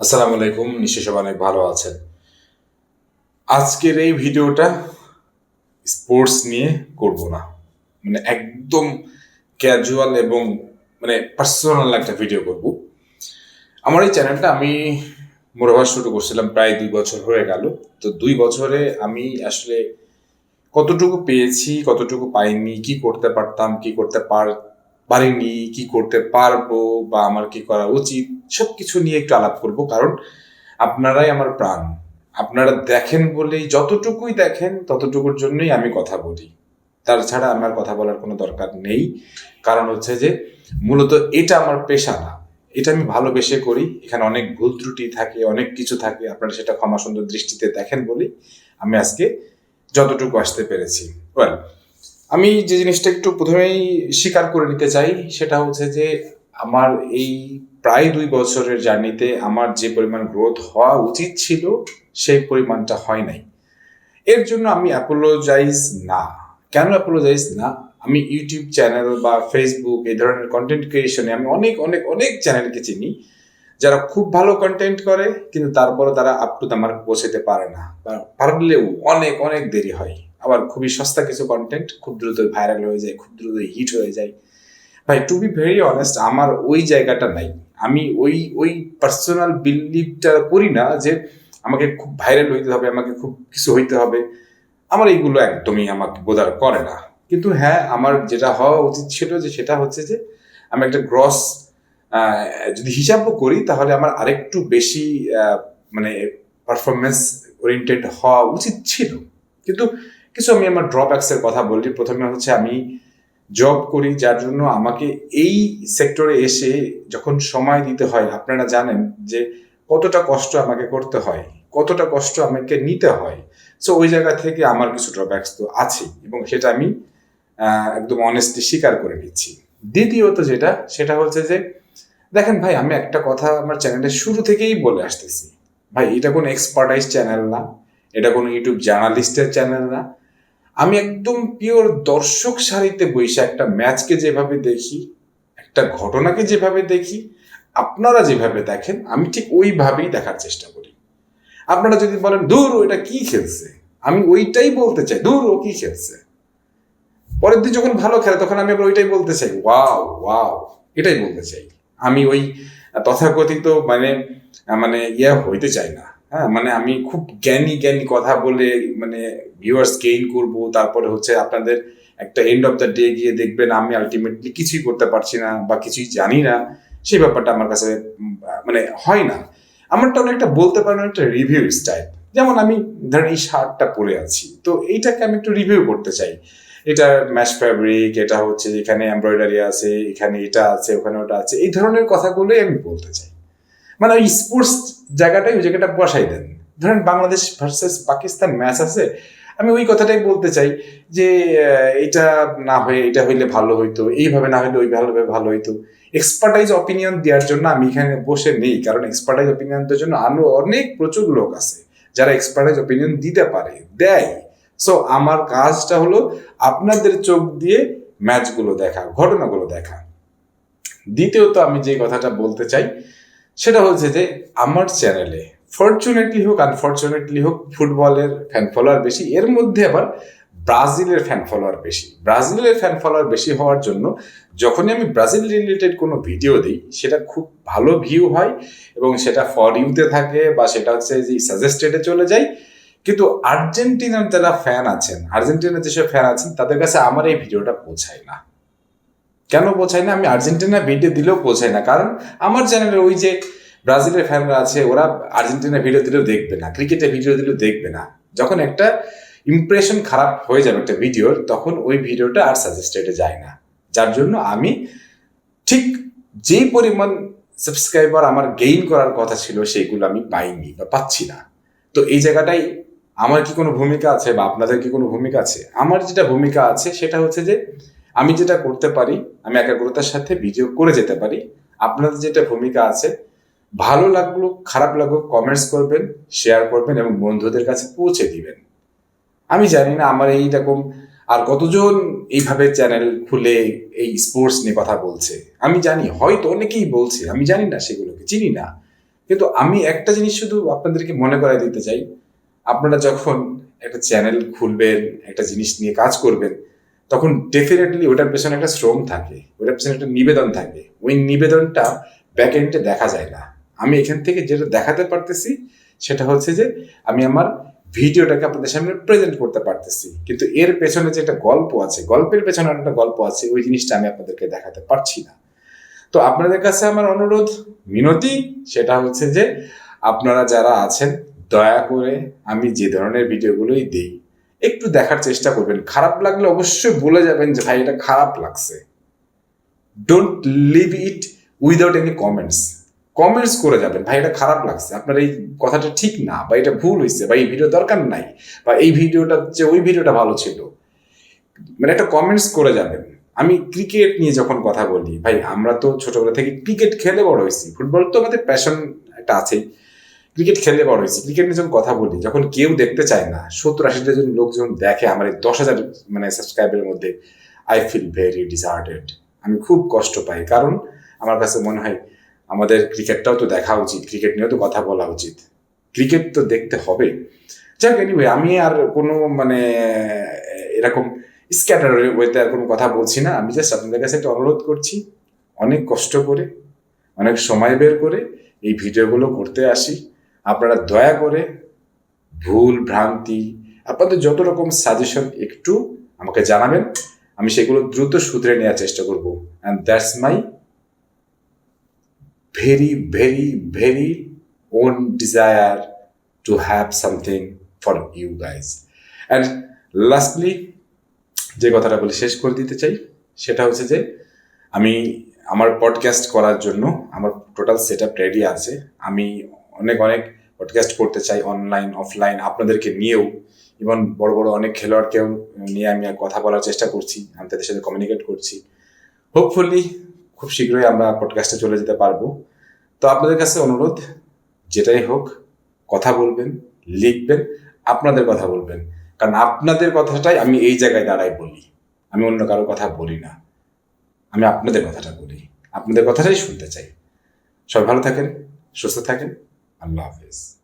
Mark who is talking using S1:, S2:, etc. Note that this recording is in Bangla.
S1: আসসালামু আলাইকুম নিশ্চয় সবাই অনেক ভালো আছেন। আজকের এই ভিডিওটা স্পোর্টস নিয়ে করব না। মানে একদম ক্যাজুয়াল এবং মানে পার্সোনাল একটা ভিডিও করব। আমার এই চ্যানেলটা আমি মোরভার শুরু করছিলাম প্রায় দুই বছর হয়ে গেল। তো দুই বছরে আমি আসলে কতটুকু পেয়েছি, কতটুকু পাইনি, কি করতে পারতাম, কি করতে পার, পারিনি, কি করতে পারব বা আমার কি করা উচিত সব কিছু নিয়ে একটু আলাপ করব, কারণ আপনারাই আমার প্রাণ। আপনারা দেখেন বলেই যতটুকুই দেখেন, ততটুকুর জন্যই আমি কথা বলি। তার ছাড়া আমার কথা বলার কোনো দরকার নেই। কারণ হচ্ছে যে, মূলত এটা আমার পেশা না। এটা আমি ভালোবেসে করি। এখানে অনেক ভুল ত্রুটি থাকে, অনেক কিছু থাকে। আপনারা সেটা ক্ষমা সুন্দর দৃষ্টিতে দেখেন বলেই আমি আজকে যতটুকু আসতে পেরেছি। ওয়েল আমি যে জিনিসটা একটু প্রথমেই স্বীকার করে নিতে চাই, সেটা হচ্ছে যে, আমার এই প্রায় দুই বছরের জার্নিতে আমার যে পরিমাণ গ্রোথ হওয়া উচিত ছিল, সেই পরিমাণটা হয় নাই। এর জন্য আমি অ্যাপোলোজাইজ না। কেন অ্যাপোলোজাইজ না? আমি ইউটিউব চ্যানেল বা ফেসবুক এই ধরনের কন্টেন্ট ক্রিয়েশনে আমি অনেক অনেক অনেক চ্যানেলকে চিনি, যারা খুব ভালো কন্টেন্ট করে, কিন্তু তারপরে তারা আপ টু দ্য মার্ক পৌঁছাতে পারে না বা পারলেও অনেক অনেক দেরি হয়। আবার খুবই সস্তা কিছু কন্টেন্ট খুব দ্রুত ভাইরাল হয়ে যায়, খুব দ্রুত হিট হয়ে যায়। ভাই টু বি ভেরি অনেস্ট আমার ওই জায়গাটা নাই। আমি ওই ওই পার্সোনাল বিলিভটা করি না যে আমাকে খুব ভাইরাল হইতে হবে, আমাকে খুব কিছু হইতে হবে। আমার এইগুলো একদমই আমাকে বোধার করে না। কিন্তু হ্যাঁ আমার যেটা হওয়া উচিত ছিল যে সেটা হচ্ছে যে আমি একটা গ্রস যদি হিসাবও করি তাহলে আমার আরেকটু বেশি মানে পারফরমেন্স ওরিয়েন্টেড হওয়া উচিত ছিল। কিন্তু কিছু আমি আমার ড্রব্যাক্সের কথা বলি প্রথমে হচ্ছে আমি জব করি, যার জন্য আমাকে এই সেক্টরে এসে যখন সময় দিতে হয়, আপনারা জানেন যে কতটা কষ্ট আমাকে করতে হয়, কতটা কষ্ট আমাকে নিতে হয়। সো ওই জায়গা থেকে আমার কিছু ড্রব্যাক্স তো আছে এবং সেটা আমি একদম অনেস্টলি স্বীকার করে নিচ্ছি। দ্বিতীয়ত যেটা, সেটা হচ্ছে যে, দেখেন ভাই, আমি একটা কথা আমার চ্যানেলের শুরু থেকেই বলে আসতেছি। ভাই, এটা কোনো এক্সপার্টাইজ চ্যানেল না, এটা কোনো ইউটিউব জার্নালিস্টের চ্যানেল না আমি একদম পিওর দর্শক সারিতে বসে একটা ম্যাচকে যেভাবে দেখি, একটা ঘটনাকে যেভাবে দেখি, আপনারা যেভাবে দেখেন, আমি ঠিক ওইভাবেই দেখার চেষ্টা করি। আপনারা যদি বলেন দূর ওইটা কি খেলছে? আমি ওইটাই বলতে চাই দূর ও কি খেলছে? পরের দিন যখন ভালো খেলে, তখন আমি আবার ওইটাই বলতে চাই, ওয়াও ওয়াও। এটাই বলতে চাই। আমি ওই তথাকথিত মানে মানে ইয়া হইতে চাই না। হ্যাঁ মানে আমি খুব জ্ঞানী জ্ঞানী কথা বলে মানে ভিউয়ার্স গেইন করব, তারপরে হচ্ছে আপনাদের একটা এন্ড অফ দ্য ডে গিয়ে দেখবেন আমি আলটিমেটলি কিছুই করতে পারছি না বা কিছুই জানি না, সেই ব্যাপারটা আমার কাছে মানে হয় না। আমারটা অনেকটা বলতে পারেন একটা রিভিউ স্টাইল যেমন আমি ধরেন এই শার্টটা পরে আছি, তো এইটাকে আমি একটু রিভিউ করতে চাই। এটা ম্যাশ ফ্যাব্রিক এটা হচ্ছে এখানে এমব্রয়ডারি আছে, এখানে এটা আছে, ওখানে ওটা আছে, এই ধরনের কথাগুলোই আমি বলতে চাই। মানে ওই স্পোর্টস জায়গাটাই ওই জায়গাটা বসাই দেন। ধরেন বাংলাদেশ ভার্সেস পাকিস্তান ম্যাচ আছে, আমি ওই কথাটাই বলতে চাই যে এটা না হয়ে, এটা হইলে ভালো হইতো, এইভাবে না হইলে ওই ভালোভাবে ভালো হইতো। এক্সপার্টাইজ অপিনিয়ন দেওয়ার জন্য আমি এখানে বসে নেই, কারণ এক্সপার্টাইজ অপিনিয়ন দেওয়ার জন্য আরও অনেক প্রচুর লোক আছে, যারা এক্সপার্টাইজ অপিনিয়ন দিতে পারে, দেয়। সো আমার কাজটা হলো আপনাদের চোখ দিয়ে ম্যাচগুলো দেখা, ঘটনাগুলো দেখা। দ্বিতীয়ত আমি যে কথাটা বলতে চাই সেটা হচ্ছে যে আমার চ্যানেলে ফর্চুনেটলি হোক আনফর্চুনেটলি হোক, ফুটবলের ফ্যান ফলোয়ার বেশি। এর মধ্যে আবার ব্রাজিলের ফ্যান ফলোয়ার বেশি। ব্রাজিলের ফ্যান ফলোয়ার বেশি হওয়ার জন্য যখনই আমি ব্রাজিল রিলেটেড কোনো ভিডিও দিই, সেটা খুব ভালো ভিউ হয় এবং সেটা ফর ইউতে থাকে বা সেটা হচ্ছে যে সাজেস্টেডে চলে যায়। কিন্তু আর্জেন্টিনার যারা ফ্যান আছেন, আর্জেন্টিনার যেসব ফ্যান আছেন, তাদের কাছে আমার এই ভিডিওটা পৌঁছায় না। কেন পৌঁছায় না? আমি আর্জেন্টিনা ভিডিও দিলেও বোঝাই না। কারণ আমার চ্যানেলে ওই যে ব্রাজিলের ফ্যানরা আছে, ওরা আর্জেন্টিনা ভিডিও দিলেও দেখবে না ক্রিকেটের ভিডিও দিলেও দেখবে না। যখন একটা ইমপ্রেশন খারাপ হয়ে যাবে একটা ভিডিওর তখন ওই ভিডিওটা আর সাজেস্টেডে যায় না। যার জন্য আমি ঠিক যেই পরিমাণ সাবস্ক্রাইবার আমার গেইন করার কথা ছিল সেইগুলো আমি পাইনি বা পাচ্ছি না। তো এই জায়গাটাই আমার কি কোনো ভূমিকা আছে বা আপনাদের কি কোনো ভূমিকা আছে? আমার যেটা ভূমিকা আছে, সেটা হচ্ছে যে আমি যেটা করতে পারি, আমি একাগ্রতার সাথে ভিডিও করে যেতে পারি। আপনাদের যেটা ভূমিকা আছে, ভালো লাগল খারাপ লাগল কমেন্টস করবেন শেয়ার করবেন এবং বন্ধুদের কাছে পৌঁছে দিবেন। আমি জানি না আমার এইরকম আর কতজন এইভাবে চ্যানেল খুলে এই স্পোর্টস নিয়ে কথা বলছে। আমি জানি, হয়তো অনেকেই বলছে, আমি জানি না সেগুলোকে, চিনি না। কিন্তু আমি একটা জিনিস শুধু আপনাদেরকে মনে করাই দিতে চাই, আপনারা যখন একটা চ্যানেল খুলবেন, একটা জিনিস নিয়ে কাজ করবেন তখন ডেফিনেটলি ওটার পেছনে একটা শ্রম থাকে, ওটার পেছনে একটা নিবেদন থাকে। ওই নিবেদনটা ব্যাক এন্ডে দেখা যায় না। আমি এখান থেকে যেটা দেখাতে পারতেছি, সেটা হচ্ছে যে আমি আমার ভিডিওটাকে আপনাদের সামনে প্রেজেন্ট করতে পারতেছি। কিন্তু এর পেছনে যে একটা গল্প আছে, গল্পের পেছনে একটা গল্প আছে, ওই জিনিসটা আমি আপনাদেরকে দেখাতে পারছি না। তো আপনাদের কাছে আমার অনুরোধ, মিনতি, সেটা হচ্ছে যে আপনারা যারা আছেন, দয়া করে আমি যে ধরনের ভিডিওগুলোই দিই একটু দেখার চেষ্টা করবেন। খারাপ লাগলে অবশ্যই বলে যাবেন যে, ভাই, এটা খারাপ লাগছে। Don't leave it without any comments comments করে যাবেন, ভাই, এটা খারাপ লাগছে। আপনার এই কথাটা ঠিক না, বা এটা ভুল হয়েছে, বা এই ভিডিও দরকার নাই, বা এই ভিডিওটা যে, ওই ভিডিওটা ভালো ছিল। মানে একটা কমেন্টস করে যাবেন। আমি ক্রিকেট নিয়ে যখন কথা বলি, ভাই, আমরা তো ছোটবেলা থেকে ক্রিকেট খেলে বড় হয়েছি। ফুটবল তো আমাদের প্যাশন একটা আছেই। ক্রিকেট খেলে বড় হয়েছি। ক্রিকেট নিয়ে যখন কথা বলি, যখন কেউ দেখতে চায় না, সত্তর আশিটা জন লোক যখন দেখে, আমার দশ হাজার মানে সাবস্ক্রাইবের মধ্যে আই ফিল ভেরি ডিসার্টেড আমি খুব কষ্ট পাই। কারণ আমার কাছে মনে হয়, আমাদের ক্রিকেটটাও তো দেখা উচিত। ক্রিকেট নিয়েও তো কথা বলা উচিত। ক্রিকেট তো দেখতে হবে। যাক এনিওয়ে আমি আর কোনো মানে এরকম স্ক্যাটার ওয়েতে আর কোনো কথা বলছি না। আমি জাস্ট আপনাদের কাছে একটা অনুরোধ করছি, অনেক কষ্ট করে, অনেক সময় বের করে এই ভিডিওগুলো করতে আসি। আপনারা দয়া করে ভুল, ভ্রান্তি, আপনাদের যত রকম সাজেশন একটু আমাকে জানাবেন, আমি সেগুলো দ্রুত শুধরে নেওয়ার চেষ্টা করব। And that's my very very very own desire to have something for you guys and lastly যে কথাটা বলে শেষ করে দিতে চাই, সেটা হচ্ছে যে আমি আমার পডকাস্ট করার জন্য আমার টোটাল সেট আপ রেডি আছে। আমি অনেক অনেক পডকাস্ট করতে চাই অনলাইন অফলাইন আপনাদেরকে নিয়েও। ইভন বড় বড় অনেক খেলোয়াড়কেও নিয়ে আমি কথা বলার চেষ্টা করছি, আমি তাদের সাথে কমিউনিকেট করছি। হোপফুলি খুব শীঘ্রই আমরা পডকাস্টে চলে যেতে পারব। তো আপনাদের কাছে অনুরোধ, যেটাই হোক, কথা বলবেন, লিখবেন, আপনাদের কথা বলবেন। কারণ আপনাদের কথাটাই আমি এই জায়গায় দাঁড়াই বলি। আমি অন্য কারও কথা বলি না। আমি আপনাদের কথাটা বলি। আপনাদের কথাটাই শুনতে চাই। সবাই ভালো থাকেন, সুস্থ থাকেন। আল্লাহ হাফিজ